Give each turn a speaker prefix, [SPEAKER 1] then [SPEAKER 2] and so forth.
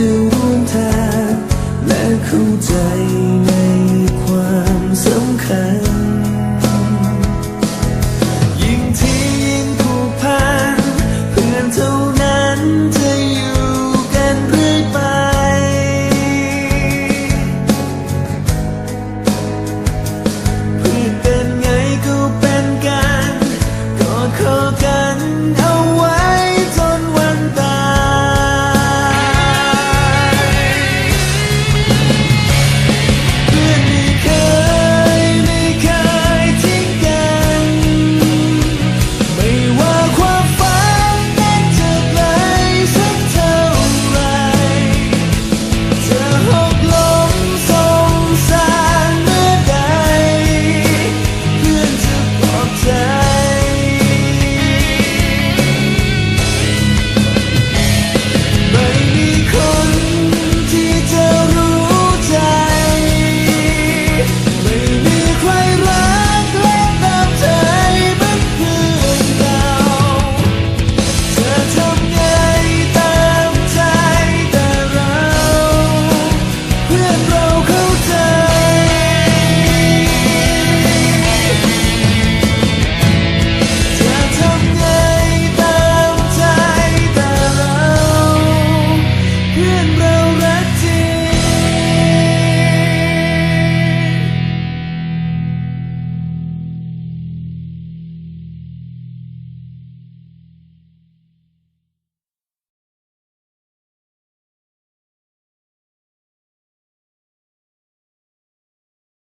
[SPEAKER 1] จะรวมทางและคงจะ good.